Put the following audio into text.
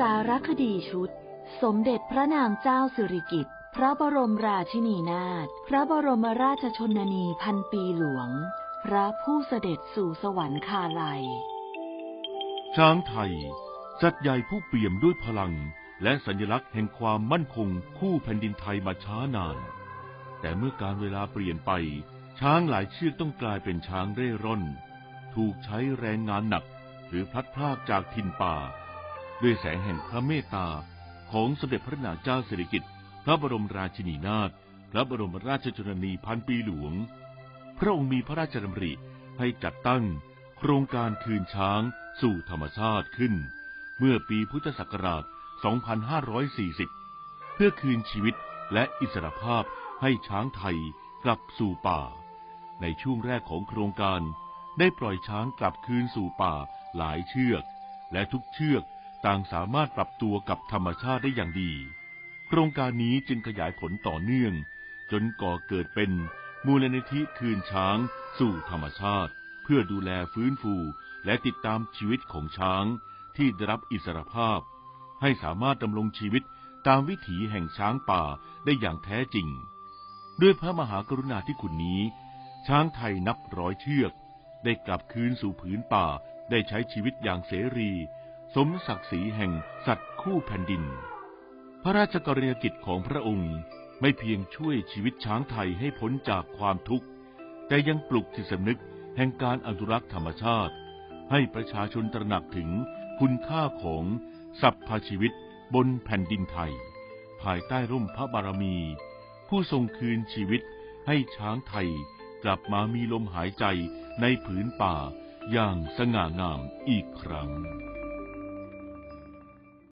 สารคดีชุด สมเด็จพระนางเจ้าสิริกิติ์พระบรมราชินีนาถพระบรมราชชนนีพันปีหลวง พระผู้เสด็จสู่สวรรคาลัย ช้างไทย จัดใหญ่ผู้เปี่ยมด้วยพลัง และสัญลักษณ์แห่งความมั่นคงคู่แผ่นดินไทยมาช้านาน แต่เมื่อการเวลาเปลี่ยนไป ช้างหลายเชือกต้องกลายเป็นช้างเร่ร่อน ถูกใช้แรงงานหนัก หรือพลัดพรากจากถิ่นป่า ด้วยแสงแห่งพระเมตตาของสมเด็จพระนางเจ้าสิริกิติ์พระบรมราชินีนาถพระบรมราชชนนีพันปีหลวง พระองค์มีพระราชดำริให้จัดตั้งโครงการคืนช้างสู่ธรรมชาติขึ้น เมื่อปีพุทธศักราช 2540 เพื่อคืนชีวิตและอิสรภาพให้ช้างไทยกลับสู่ป่า ในช่วงแรกของโครงการ ได้ปล่อยช้างกลับคืนสู่ป่าหลายเชือก และทุกเชือก ต่างสามารถปรับตัวกับธรรมชาติได้อย่างดี โครงการนี้จึงขยายผลต่อเนื่อง จนก่อเกิดเป็นมูลนิธิคืนช้างสู่ธรรมชาติ เพื่อดูแลฟื้นฟูและติดตามชีวิตของช้างที่ได้รับอิสรภาพ ให้สามารถดำรงชีวิตตามวิถีแห่งช้างป่าได้อย่างแท้จริง ด้วยพระมหากรุณาธิคุณนี้ ช้างไทยนับร้อยเชือก ได้กลับคืนสู่ผืนป่าได้ใช้ชีวิตอย่างเสรี สมศักดิ์ศรีแห่งสัตว์คู่แผ่นดิน พระราชกรณียกิจของพระองค์ไม่เพียงช่วยชีวิตช้างไทยให้พ้นจากความทุกข์ แต่ยังปลุกจิตสำนึกแห่งการอนุรักษ์ธรรมชาติ ให้ประชาชนตระหนักถึงคุณค่าของสรรพชีวิตบนแผ่นดินไทย ภายใต้ร่มพระบารมี ผู้ทรงคืนชีวิตให้ช้างไทยกลับมามีลมหายใจในผืนป่าอย่างสง่างามอีกครั้ง